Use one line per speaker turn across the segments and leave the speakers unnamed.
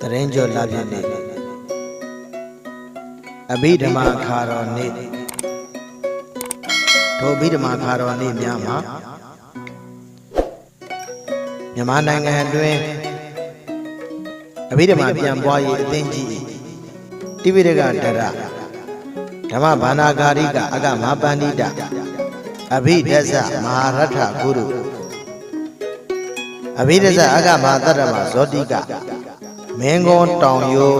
တရင်ကျော်လာပြည့်နေ့အဘိဓမ္မာခါတော်နေ့ထိုအဘိဓမ္မာခါတော်နေ့များမှာမြန်မာနိုင်ငံအတွင်းအဘိဓမ္မာပြန်ပွားရေးအသင်းကြီးတိပိဋကတရဓမ္မဘာနာဂါရိကအကမပန္နိတအဘိဓဇ္ဇမဟာရထဂုရုအဘိဓဇ္ဇအကမသတ္တမဇောတိက မင်းကုန်းတောင်ယို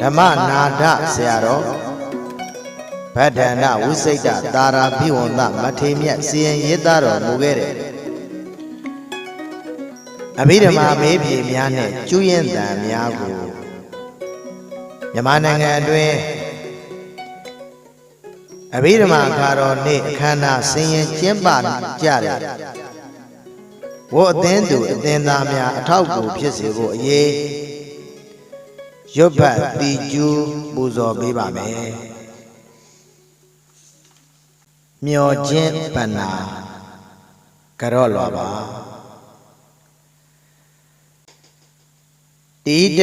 ဓမ္မနာဒဆရာတော်ဗဒ္ဒနာဝိစိတ်တတာရာဘိဝန္တမထေမြတ်စီရင်ရေးသားတော်မူခဲ့တယ်အဘိဓမ္မာမေးဖြေများနဲ့ကျွရင်တန်များကိုမြန်မာနိုင်ငံအတွင်းအဘိဓမ္မာခါတော်နေ့အခမ်းအနားဆင်ရင်ကျင်းပကြတယ် ဝတ်အသင်းသူအသင်းသားများအထောက်အကူဖြစ်စေဖို့အရေးရွတ်ဖတ်တီကျူးပူဇော်ပေးပါမယ်မျောခြင်းပဏ္ဏကြော့လောပါတိတ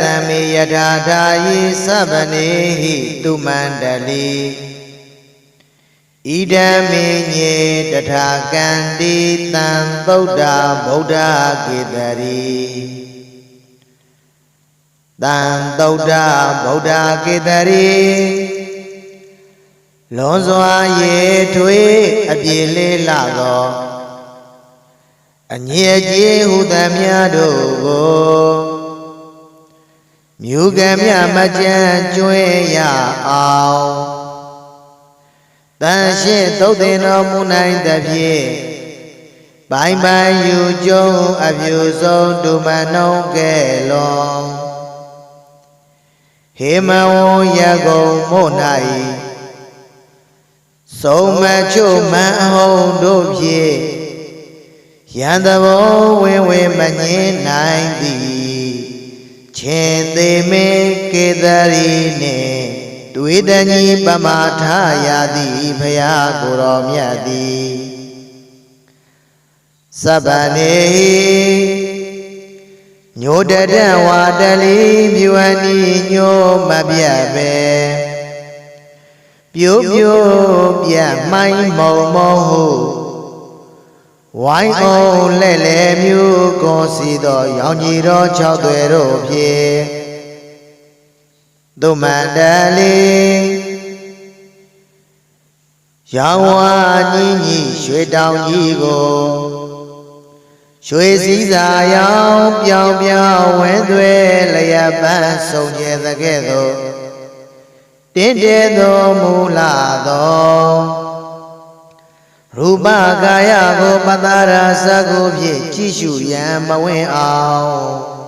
သံမေယထာထာယိသဗ္ဗနေဟိတုမန္တလီ ဣဒံမေညေတထာကန္တိတံသုဒ္ဓဗုဒ္ဓကေတရီတံသုဒ္ဓဗုဒ္ဓကေတရီလွန်စွာရေထွေးအပြေလေးလာသောအညစ်အကြေးဟုသမျှတို့ကိုမြူကမြမကြမ်းကျွဲရအောင် တန်ရှင်းသုတ်တင်တော်မူနိုင်သဖြင့်ပိုင်ပိုင်ယူကျုံအပြူဆုံးဒုမနှုံးကဲ့လွန်ဟေမဝရကုံမို့၌ဆုံးမချုံမန်အဟုံတို့ဖြင့်ရန်တဘောဝင်းဝင်းမငင်းနိုင်သည်ချင်းသေးမေကေတရီနှင့် တွေတညီပမာထရာသည်ဖရာကိုယ်တော်မြတ်သည်စဗ္ဗနေညိုတတဝါတလီမြဝနီညိုမပြတ်ပဲပြိုးပြိုးပြတ်မိုင်းမုံမုံဟုဝိုင်းအောင်လဲ့လဲမျိုးကိုစီသောရောင်ကြီးတော်၆သွဲတို့ဖြင့် သုမန္တလီရောင်ဝါညီညီရွှေတောင်ကြီးကိုရွှေစည်းစာရောင်ပြောင်ပြောင်ဝဲသွဲလျက်ပန်းဆုံးကျဲသကဲ့သို့တင်းတဲသောမူလာသောရူပကာယကိုပတ္တရာစကုဖြင့်ကြည့်ရှုရန်မဝင်အောင်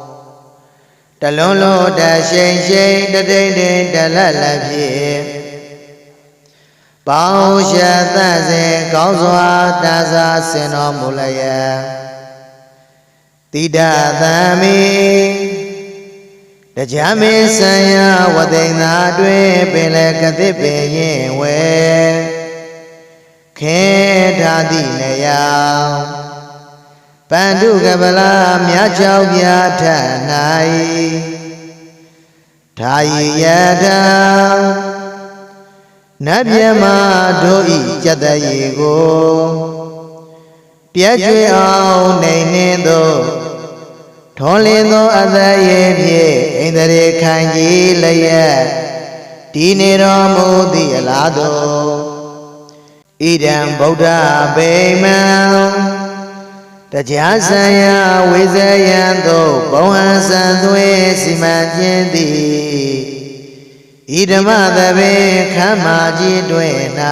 တလုံးလုံးတရှိန်ရှိန်တတိန်တိန်တလက်လက်ဖြင့်ပေါင်းရှသတ်စဉ်ကောင်းစွာတသာဆင်တော်မူလျက်တိဒသံမိတရားမင်းဆံရဝသိန်သာတွင်ပင်လည်းကတိပင်ရင်ဝဲခဲထာတိနေယ ပန္တုကပလာမြတ်ချောက်ပြထ၌ထာယိယထာနတ်မြမတို့ဤကြတရေကိုပြည့်ကျွေအောင်နေနေသောထောလင်းသောအသက်ရဲ့ဖြင့်အိန္ဒြေခံကြီးလျက်ဒီနေတော်မူသည့်အလားသောဣဒံဗုဒ္ဓဗိမံ တရားဆံယဝိဇယံသို့ဘုံဟံဆံသွေစီမံခြင်းသည်ဣဓမ္မသဗေခမ်းမာကြီးတွင်၌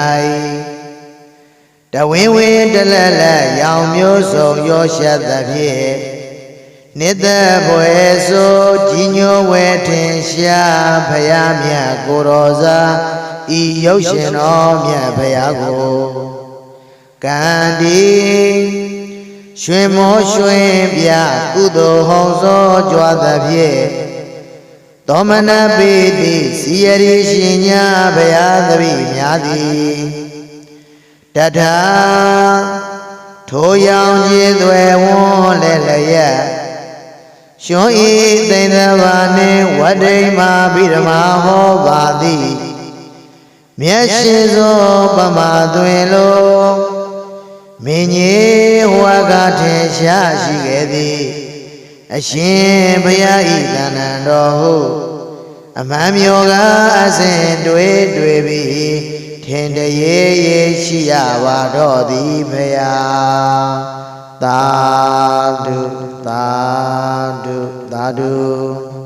တဝင်းဝင်းတလက်လက်ရောင်မျိုးစုံရောရှက်သဖြင့်နိတ္တဘွယ်ဆိုကြီးညိုဝဲထင်ရှားဖယားမြတ်ကိုရောစာဤရုပ်ရှင်တော်မြတ်ဖယားကိုကံဒီ ရွှင်မောရွှင်ပြကုသိုလ်ဟောသောကြွားသဖြင့်သောမနပေတိစီယရိရှင်ညာဘုရားသတိများသည်တထာထိုရောင်ကြီးသွဲဝွန်းလဲလျက်ရှင်ဤသိမ့်သဘာနှင့်ဝတ္တိမာဘိဓမ္မာဟောပါသည်မျက်ရှိသောပမာသွင်လို မင်းကြီးဟွာကထင်ရှားရှိခဲ့သည်အရှင်ဘုရားဤတဏ္ဍန်တော်ဟုအမှန်မျိုးကအစဉ်တွေ့တွေ့ပြီးထင်တရေရေရှိရပါတော့သည်ဘုရားသာဓုသာဓုသာဓု